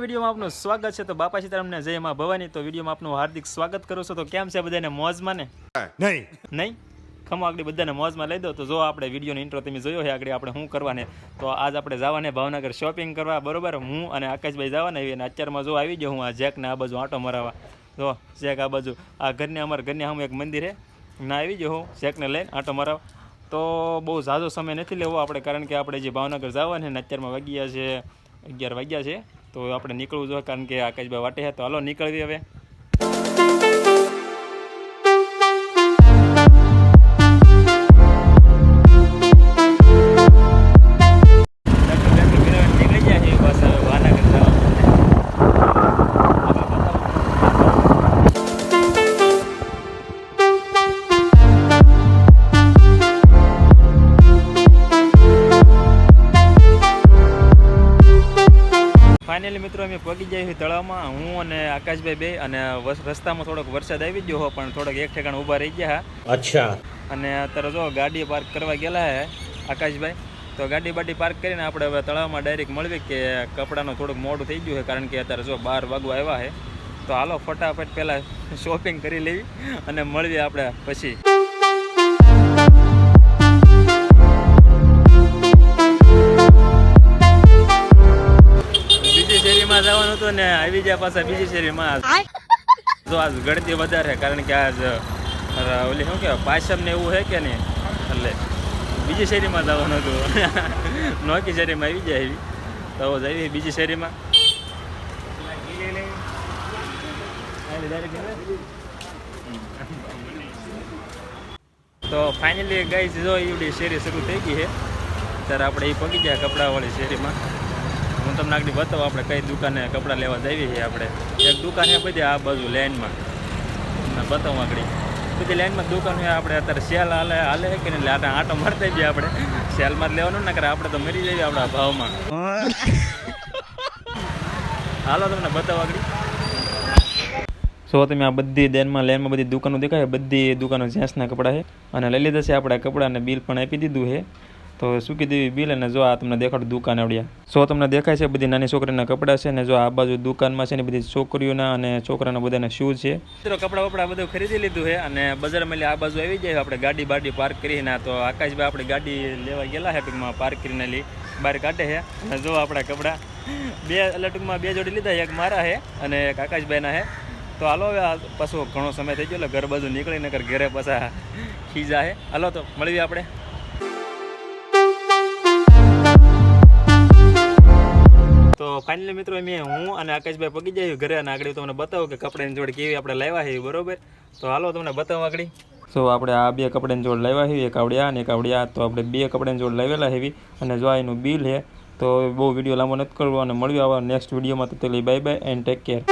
વિડીયોમાં આપનું સ્વાગત છે. તો બાપા સીતારામને જય માં ભવાની. તો વિડીયોમાં આપનું હાર્દિક સ્વાગત કરું છું. તો કેમ છે બધાને મોજમાં ને? નહીં. નહીં? ખમો આગળ બધાને મોજમાં લઈ દો. તો જો આપણે વિડીયોનો ઇન્ટ્રો તમે જોયો છે આગળ આપણે શું કરવાને? તો આજ આપણે જવાને ભાવનગર શોપિંગ કરવા. બરોબર? હું અને આકાશભાઈ જવાના આવી અને અત્યારમાં જો આવી ગયો હું આ જેકને આ બાજુ આંટો મરાવા. જો જેક આ બાજુ. આ ઘરને અમારા ઘરને સામે એક મંદિર છે ના આવી ગયો હું. જેકને લઈને આંટો મરાવા. તો બહુ ઝાઝો સમય નથી લેવો આપણે. કારણ કે આપણે જે ભાવનગર જવાના ને અત્યારમાં વાગ્યા છે અગિયાર વાગ્યા છે. તો આપણે નીકળવું જોઈએ કારણ કે આકાશભાઈ વાટે છે. તો હાલો નીકળવી હવે. ફાઇનલી મિત્રો અમે પગી છે તળાવમાં. હું અને આકાશભાઈ બે અને રસ્તામાં થોડોક વરસાદ આવી ગયો હો પણ થોડોક એક ઠેકાણ ઊભા રહી ગયા અચ્છા. અને અત્યારે જો ગાડી પાર્ક કરવા ગયેલા હે આકાશભાઈ તો ગાડી બાડી પાર્ક કરીને આપણે હવે તળાવમાં ડાયરેક્ટ મળવી કે કપડાનું થોડુંક મોડું થઈ ગયું છે કારણ કે અત્યારે જો બાર વાગવા આવ્યા છે તો હાલો ફટાફટ પહેલાં શોપિંગ કરી લેવી અને મળવી આપણે પછી. જવાનું હતું ને આવી ગયા પાછા બીજી શેરીમાં. જો આજ ગળતી વધારે કારણ કે આજ ઓલી શું કે પાછમ ને એવું છે કે નહીં? એટલે બીજી શેરીમાં જવાનું હતું. નોકી શેરીમાં આવી જાય એવી. તો જઈએ બીજી શેરીમાં. તો ફાઇનલી ગઈ જો એવડી શેરી શરૂ થઈ ગઈ છે ત્યારે આપણે એ પગી ગયા કપડાવાળી શેરીમાં. હું તમને આગળ બતાવું, આપણે કઈ દુકાને કપડાં લેવા જઈએ છીએ આપણે. એક દુકાન છે બધી આ બાજુ લાઈનમાં. તમને બતાવું આગળ. બધી લાઈનમાં દુકાન આપણે અત્યારે સેલ હાલે હાલે કે આટા આટો મારતા જઈએ આપણે. સેલમાં જ લેવાનું ને કરે આપણે તો મરી જઈએ આપણા ભાવમાં. હાલો તમને બતાવો આગળ. સો તમે આ બધી દેનમાં લેનમાં બધી દુકાનો દેખાય બધી દુકાનો જેન્ટ્સના કપડાં છે. અને લઈ લીધા છે, આપણે કપડાને બિલ પણ આપી દીધું છે. તો શું કીધું બિલ? અને જો આ તમને દેખાડું દુકાન આવડ્યા. સો તમને દેખાય છે બધી નાની છોકરીના કપડાં છે, ને જો આ બાજુ દુકાનમાં છે ને બધી છોકરીઓના અને છોકરાના બધાના શૂઝ છે. મિત્રો, કપડાં વપડા બધું ખરીદી લીધું છે અને બજારમાં આ બાજુ આવી જાય આપણે ગાડી બાડી પાર્ક કરીને તો આકાશભાઈ આપણે ગાડી લેવા ગયેલા છે ટૂંકમાં પાર્ક કરીને લઈ બહાર કાઢે છે. અને જો આપણા કપડાં બે એટલે ટૂંકમાં બે જોડી લીધા એક મારા છે અને એક આકાશભાઈના છે. તો હાલો હવે પાછો ઘણો સમય થઈ ગયો એટલે ઘર બાજુ નીકળી નકર ઘરે પાછા ખીજા છે. હાલો તો મળીએ આપણે. ફાઇનલી મિત્રો મેં હું અને આકાશભાઈ પગી જાય ઘરે અને આગળ તમને બતાવું કે કપડાની જોડ કેવી આપણે લાવ્યા છે, બરોબર? તો હાલો તમને બતાવું આગળ. સો આપણે આ બે કપડાની જોડ લાવ્યા છે, એક આવડ્યા અને એક આવડ્યા તો આપણે બે કપડાની જોડ લાવેલા હેવી અને જો એનું બિલ છે, તો બહુ વીડિયો લાંબો નથી કરવો અને મળ્યો આવા નેક્સ્ટ વિડીયોમાં તો તે bye bye and take care